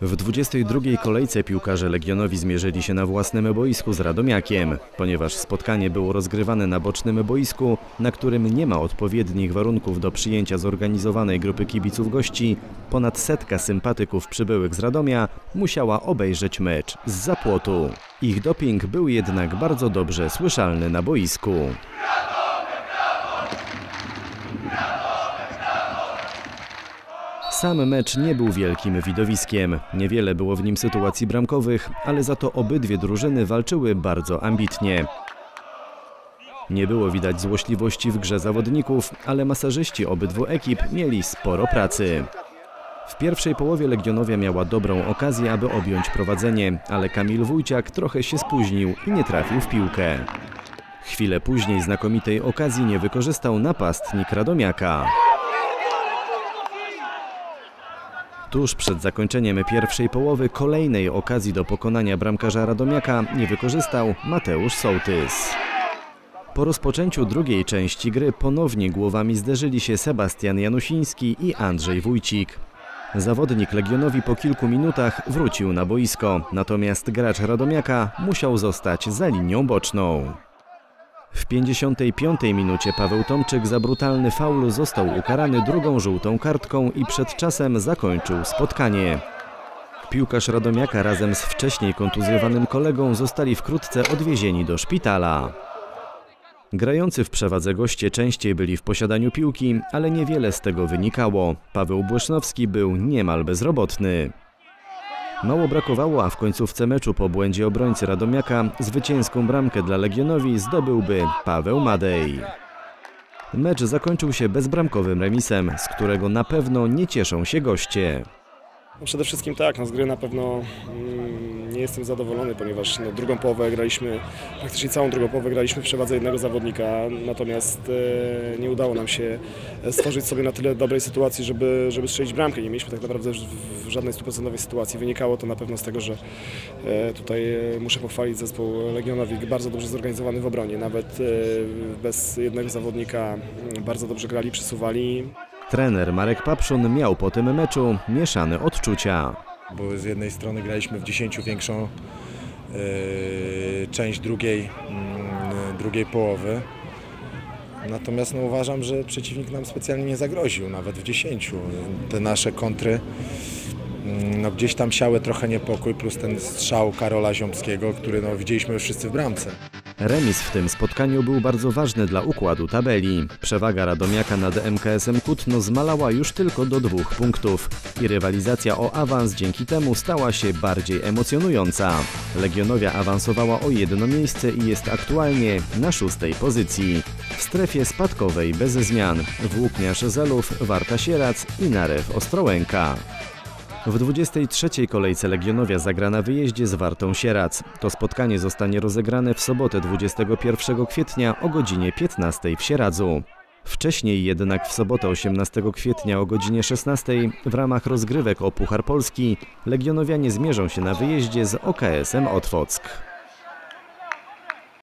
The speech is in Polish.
W 22 kolejce piłkarze Legionowi zmierzyli się na własnym boisku z Radomiakiem. Ponieważ spotkanie było rozgrywane na bocznym boisku, na którym nie ma odpowiednich warunków do przyjęcia zorganizowanej grupy kibiców gości, ponad setka sympatyków przybyłych z Radomia musiała obejrzeć mecz z zapłotu. Ich doping był jednak bardzo dobrze słyszalny na boisku. Sam mecz nie był wielkim widowiskiem. Niewiele było w nim sytuacji bramkowych, ale za to obydwie drużyny walczyły bardzo ambitnie. Nie było widać złośliwości w grze zawodników, ale masażyści obydwu ekip mieli sporo pracy. W pierwszej połowie Legionowia miała dobrą okazję, aby objąć prowadzenie, ale Kamil Wójciak trochę się spóźnił i nie trafił w piłkę. Chwilę później znakomitej okazji nie wykorzystał napastnik Radomiaka. Tuż przed zakończeniem pierwszej połowy kolejnej okazji do pokonania bramkarza Radomiaka nie wykorzystał Mateusz Sołtys. Po rozpoczęciu drugiej części gry ponownie głowami zderzyli się Sebastian Janusiński i Andrzej Wójcik. Zawodnik Legionowi po kilku minutach wrócił na boisko, natomiast gracz Radomiaka musiał zostać za linią boczną. W 55 minucie Paweł Tomczyk za brutalny faul został ukarany drugą żółtą kartką i przed czasem zakończył spotkanie. Piłkarz Radomiaka razem z wcześniej kontuzjowanym kolegą zostali wkrótce odwiezieni do szpitala. Grający w przewadze goście częściej byli w posiadaniu piłki, ale niewiele z tego wynikało. Paweł Błysznowski był niemal bezrobotny. Mało brakowało, a w końcówce meczu po błędzie obrońcy Radomiaka zwycięską bramkę dla Legionowi zdobyłby Paweł Madej. Mecz zakończył się bezbramkowym remisem, z którego na pewno nie cieszą się goście. Przede wszystkim tak, no z gry na pewno mm, nie jestem zadowolony, ponieważ no, drugą połowę graliśmy, praktycznie całą drugą połowę graliśmy w przewadze jednego zawodnika, natomiast e, nie udało nam się stworzyć sobie na tyle dobrej sytuacji, żeby, żeby strzelić bramkę. Nie mieliśmy tak naprawdę w, żadnej stuprocentowej sytuacji. Wynikało to na pewno z tego, że e, tutaj e, muszę pochwalić zespół Legionowi, bardzo dobrze zorganizowany w obronie. Nawet e, bez jednego zawodnika mm, bardzo dobrze grali, przesuwali. Trener Marek Papszun miał po tym meczu mieszane odczucia. bo z jednej strony graliśmy w 10 większą e, część drugiej, mm, drugiej połowy. Natomiast no, uważam, że przeciwnik nam specjalnie nie zagroził, nawet w 10. Te nasze kontry mm, no, gdzieś tam siały trochę niepokój, plus ten strzał Karola Ziomskiego, który no, widzieliśmy już wszyscy w bramce. Remis w tym spotkaniu był bardzo ważny dla układu tabeli. Przewaga Radomiaka nad MKS-em Kutno zmalała już tylko do dwóch punktów i rywalizacja o awans dzięki temu stała się bardziej emocjonująca. Legionowia awansowała o jedno miejsce i jest aktualnie na szóstej pozycji. W strefie spadkowej bez zmian Włókniarz Zelów, Warta Sierac i Narew Ostrołęka. W 23. kolejce Legionowia zagra na wyjeździe z Wartą Sierac. To spotkanie zostanie rozegrane w sobotę 21 kwietnia o godzinie 15 w Sieradzu. Wcześniej jednak w sobotę 18 kwietnia o godzinie 16 w ramach rozgrywek o Puchar Polski Legionowianie zmierzą się na wyjeździe z OKS-em Otwock.